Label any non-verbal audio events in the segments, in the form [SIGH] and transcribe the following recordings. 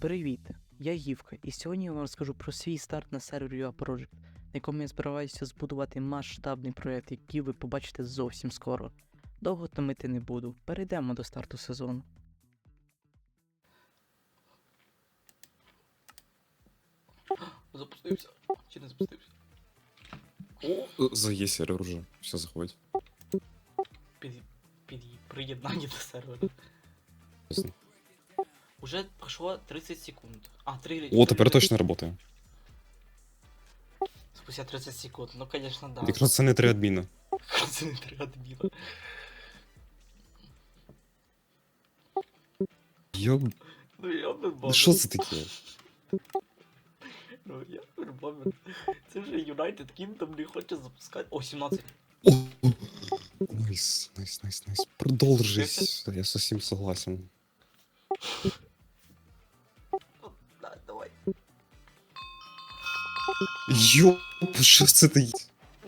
Привіт, я Гівка, і сьогодні я вам розкажу про свій старт на сервері UA Project, на якому я збираюся збудувати масштабний проєкт, який ви побачите зовсім скоро. Довго томити не буду. Перейдемо до старту сезону. Запустився. Чи не запустився? За є сервер уже. Все, заходь. Під, під приєднання до сервера. Уже пройшло 30 секунд. А, 3 О, тепер точно работає. Спустя 30 секунд. Ну, конечно, да. Якраз це не три адміна. Це не три адміна. Йоб... Ну, я бомбер. Що це таке? Ну, я бомбер. Це вже United Kingdom не хоче запускати. О, 17. Найс, найс, найс, найс. Продолжись. [LAUGHS] Я совсем согласен. Йоп, що це ти?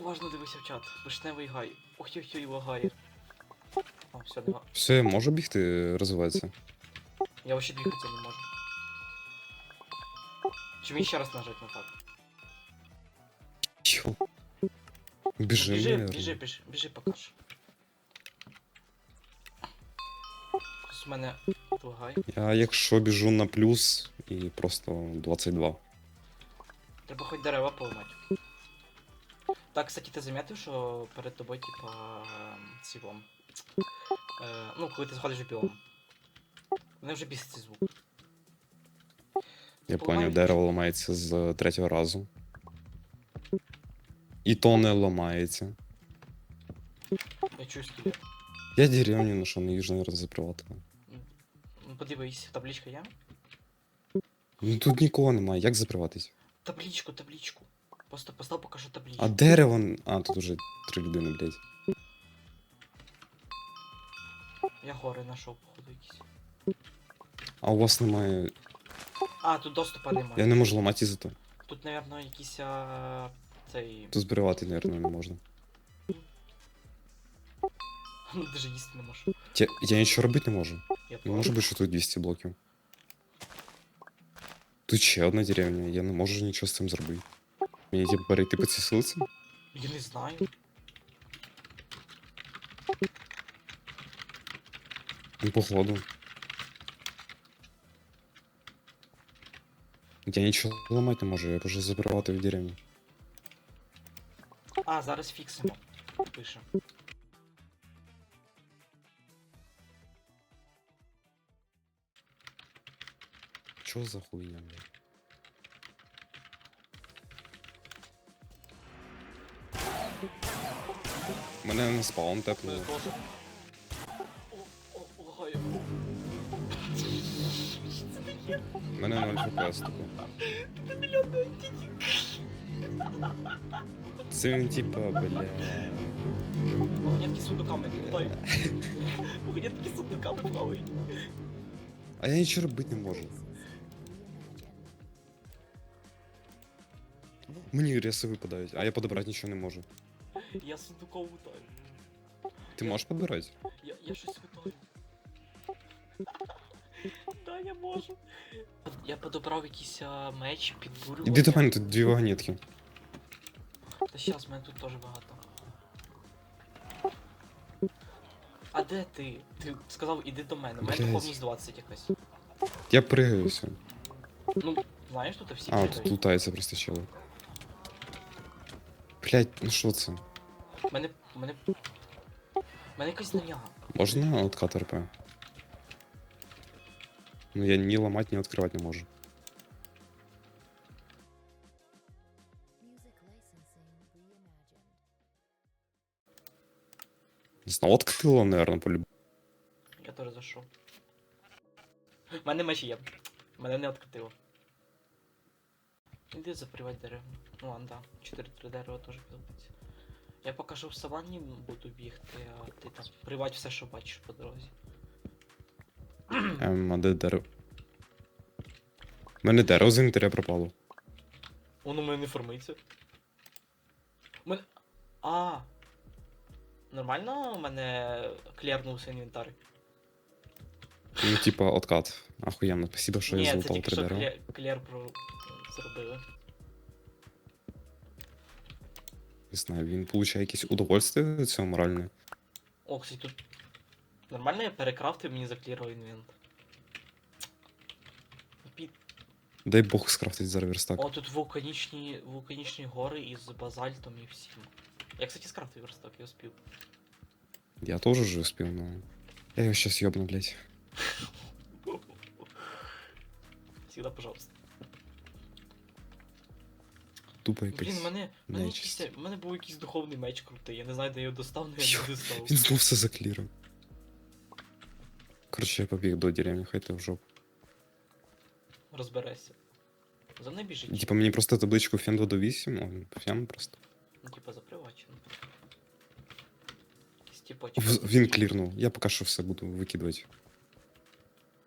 Уважно дивися в чат. Вишневий гай. Ох-ой-ой, лагає. О, все, нема. Все, я можу бігти, розвиватися. Я вообще двигаться не можу. Чи мені ще раз нажать на так? Йо. Біжи, біжи, наверное. біжи, біжи, біжи, покаж. У мене лагай. Я якщо біжу на плюс і просто 22. Треба хоч дерева поламати. Так, кстати, ти замітив, що перед тобою, типа, ем, цілом. Е, ну, коли ти заходиш в біом. Мене вже бісить цей звук. Я Поламають. поняв, дерево ламається з третього разу. І то не ламається. Я чую скелет. Я деревню не їжу, наверное, закривати. Ну, подивись, табличка є? Ну тут нікого немає, як закриватись? Табличку, табличку. Просто постав поки що табличку. А дерево. А, тут уже три людини, блядь. Я гори знайшов, походу, якісь. А у вас немає. А, тут доступа немає. Я не можу ламати із-за того. Тут, напевно, якийсь а, цей. Тут зберігати, наверное, не можна. Ну, [LAUGHS] даже їсти не можу. Я, я нічого робити не можу. Я Не може бути, що тут 200 блоків. Тут ще одна деревня, я не можу нічого з цим зробити. Мені типу перейти по цій силці? Я не знаю. Ну, походу. Я нічого ламати не можу, я можу забирати в деревню. А, зараз фіксимо. Пише. Чо за хуйня, блядь? Мене на спаун тепнуло. Мене теж. О, о, лагаю. Мене 0 фпс тако. Це мільйонний Це він типа, бля. Вагонетки з сундуками літають. Вагонетки з сундуками плавають. А я нічого робити не можу. Мені реси випадають, а я подобрати нічого не можу. Я сундуком лутаю. Ти можеш подбирати? Я, я щось витаю. Да, я можу. Я подобрав якийсь а, меч під бурю. Іди до мене, тут дві вагонетки. Та щас, мене тут теж багато. А де ти? Ти сказав, іди до мене. У мене Блядь. духовність 20 якась. Я пригаю все. Ну, знаєш, тут всі А, тут пригають. лутається просто чело. Блять, ну що це? У мене. У мене. У мене якась знання. Можна откат РП? Ну я ні ламати, ні відкривати не можу. Music licensing reimagined. Знову открило, наверное, по Я теж зайшов. У мене меч є. Мене не відкритило. Іди запривати дерева. Ну ладно, да. 4-3 дерева теж подобається. Я покажу в саванні буду бігти, а ти там привать все, що бачиш по дорозі. Ем, а де дерево? У мене дерево з інвентаря пропало. Воно у мене не формується. У мене. А. Нормально у мене клернувся інвентар. Ну, типа, откат. Охуєнно, спасибо, що Ні, я це золотав тільки 3 що дерева. клер, клер про... зробили. Не знаю, він получає якесь удовольствие від цього моральне. О, кстати, тут нормально я перекрафтив, мені заклірував інвент. Пі- Дай Бог скрафтить зараз верстак. О, тут вулканічні, вулканічні гори із базальтом і всім. Я, кстати, скрафтив верстак, я успів. Я тоже уже успел, но... Я его сейчас ёбну, блядь. Всегда, пожалуйста. Тупо Блін, якийсь. в мене, мене, якийсь, мене був якийсь духовний меч крутий, я не знаю, де я його достав, але я не достав. Він знов все заклірив. Короче, я побіг до деревні, хай ти в жопу. Розберешся. За мною біжить. Типа мені просто табличку фен 2 до 8, ну, фен просто. Ну, типа, запривачено. Якийсь Він клірнув. Я поки що все буду викидувати.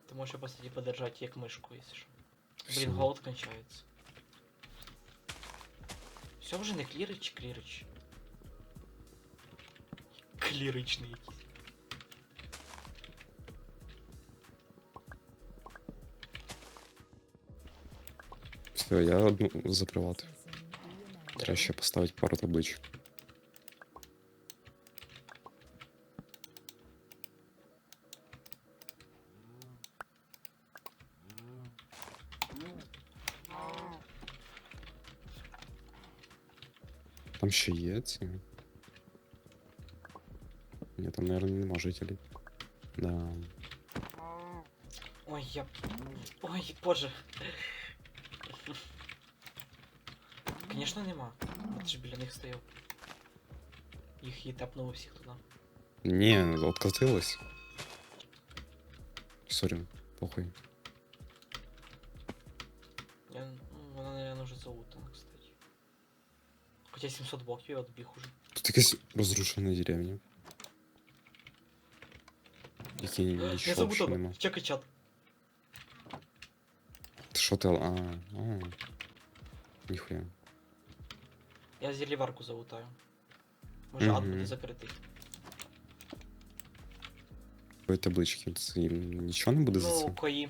Ти можеш просто типа держати як мишку, якщо що. Блін, голод кончається. Все вже не клірич чи клірич? Кліричний якийсь. Все, я одну заприватив. Licensing Треба reimagined. ще поставити пару табличок. ще є ці. Ні, там, наверное, нема жителей. Да. Ой, я. Ой, боже. Конечно, нема. Ти ж біля них стояв. Їх її тапнуло всіх туди. Не, откатилась. Сорі, похуй. Я, ну, вона, наверное, вже залутана, кстати. Хоча 700 блоків я відбіг уже. Тут якась розрушена деревня. Які Я нічого ще забутала. нема. Чекай чат. Ти Що ти? А, а. Ніхуя. Я зіліварку залутаю. Може ад буде Мгм. закритий. Такої таблички. Це їм нічого не буде за Ну, це? кої.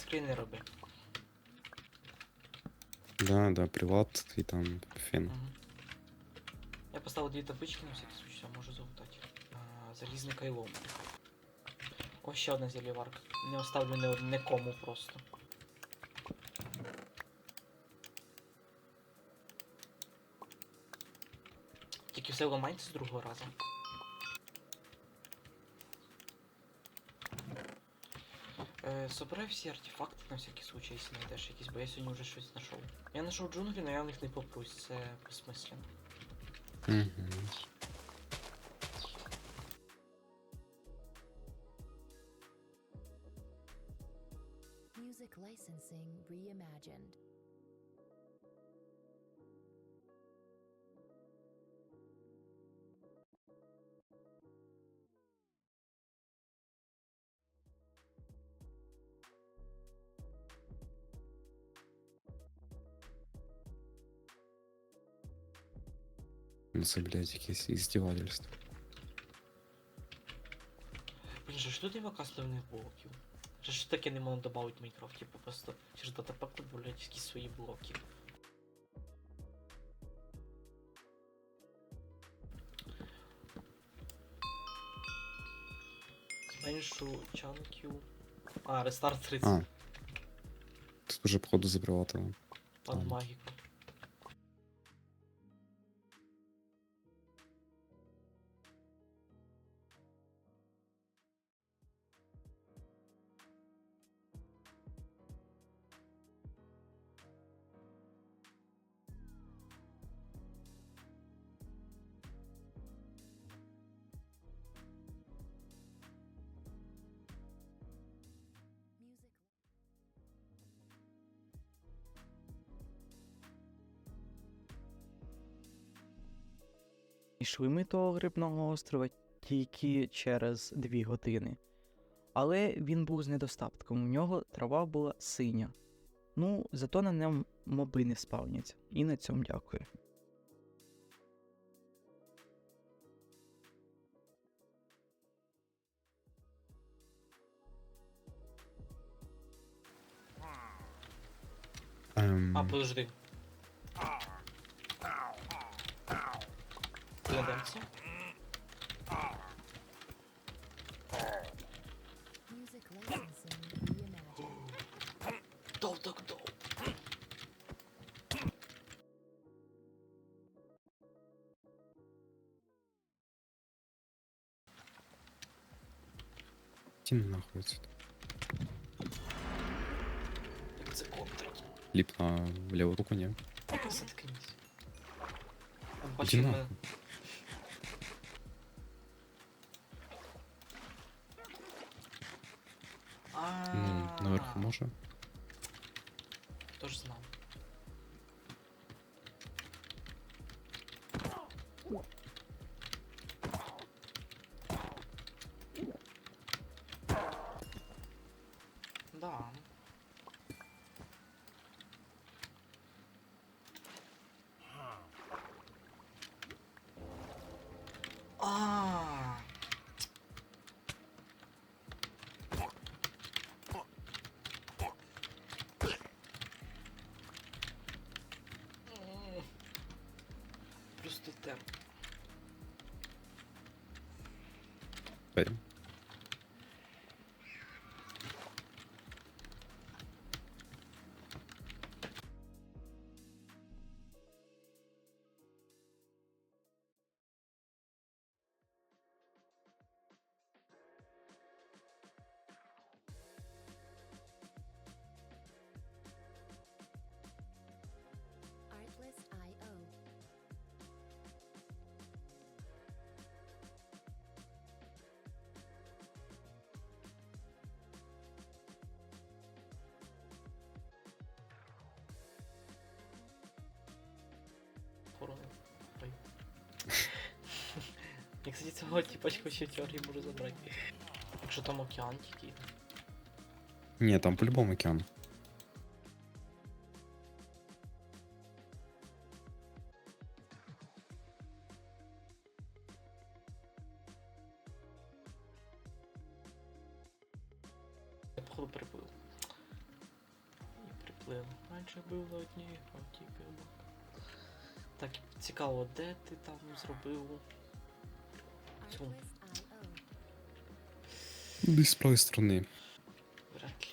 Скріни роби. Да, да, приват і там фен. Мгм. Я поставив дві таблички на всякий случай, я можу залутати. А, залізний кайлом. Ось ще одна зіліварка. Не оставлю не, нікому просто. Тільки все ламається з другого разу. Собирай всі артефакти на всякий случай, якщо знайдеш якісь, бо я сьогодні вже щось знайшов. Я знайшов джунглі, але я в них не попрусь, це безсмислено. Угу. Music licensing reimagined. Це, блядь, якесь іздівательство. Блін, же ж тут нема кастовних блоків. Же ж таке не можна додати в Майнкрафт, типу просто через датапак додають якісь свої блоки. Зменшу чанків. А, рестарт 30 А. Тут уже, походу, заприватили. под ладно. магіку. Ішли ми того грибного острова тільки через дві години. Але він був з недостатком, у нього трава була синя. Ну, зато на ньому моби не спавняться. І на цьому дякую. Ем. А, подожди. Кладемося. Music licensing reimagined. Дов, дов, дов. ті нахуй це. Як це контрить? Ліп на ліву руку, ні. Як заткнись. Он Іди бачив мене. нахуй. наверху може. Тож знав. Да. Кстати, цього типачка ще в теорії можу забрати. Якщо там океан тільки. Ні, там по-любому океан. Я походу приплив. І приплив. Раніше був на одній, а в. Так, цікаво, де ти там зробив? Artlist.io. Десь з правої сторони. Вряд ли.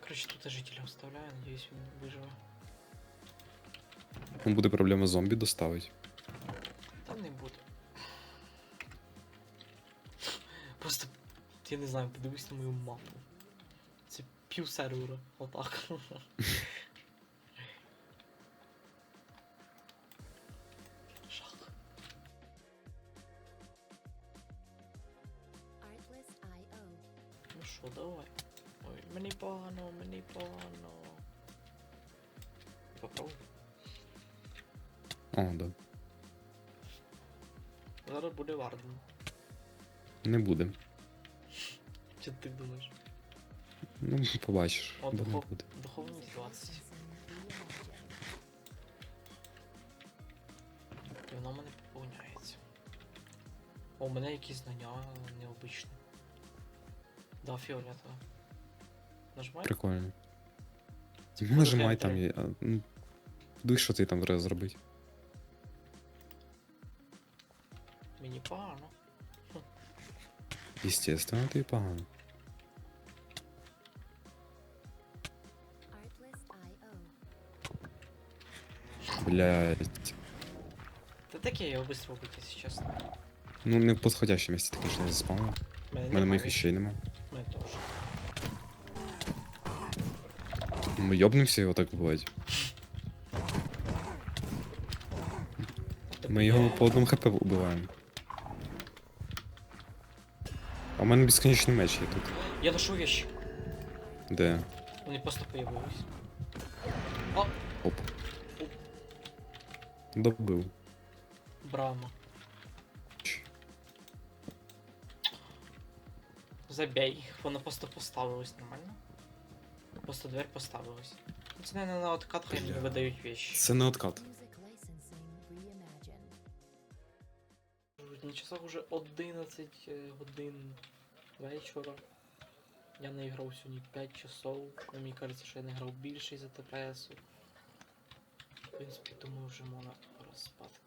Короче, тут жителя оставляю, надеюсь, він виживе. Ну, буде проблема зомбі доставити. Там не буде. Просто, я не знаю, подивись на мою мапу. Це пів сервера, отак. [LAUGHS] погано, мені. Попробуй. О, да. Зараз буде варден. Не буде. Що ти думаєш? Ну, побачиш, От бо не духов... буде. духовність 20. І воно в мене поповняється. О, у мене якісь знання необичні. Да, фіолетово. Нажимай. Прикольно. Це Нажимай там і. а, ну, Дуй, що ти там треба зробити. Мені погано. Естественно, ти погано. Блять. Та таке я быстро вбити, якщо чесно. Ну, не в подходящем місці, ти, конечно, заспавнив. У мене моїх віч- вещей нема. Мене теж. Ми йобнемося його так буває. Ми його по одному хп вбиваємо. А у мене безконечний меч є тут. Я ношу вещи. Де? Вони просто появились. О, Оп. Добив. брама. Забей, воно просто поставилось нормально. Просто дверь поставилась. Ну, Це, наверное, на откат хай мені видають вещи. Це не откат. На часах уже 11 е, годин вечора. Я не грав сьогодні 5 часов. Но мені кажеться, що я не грав більше за ТПС. В принципі, думаю, вже можна розпадки.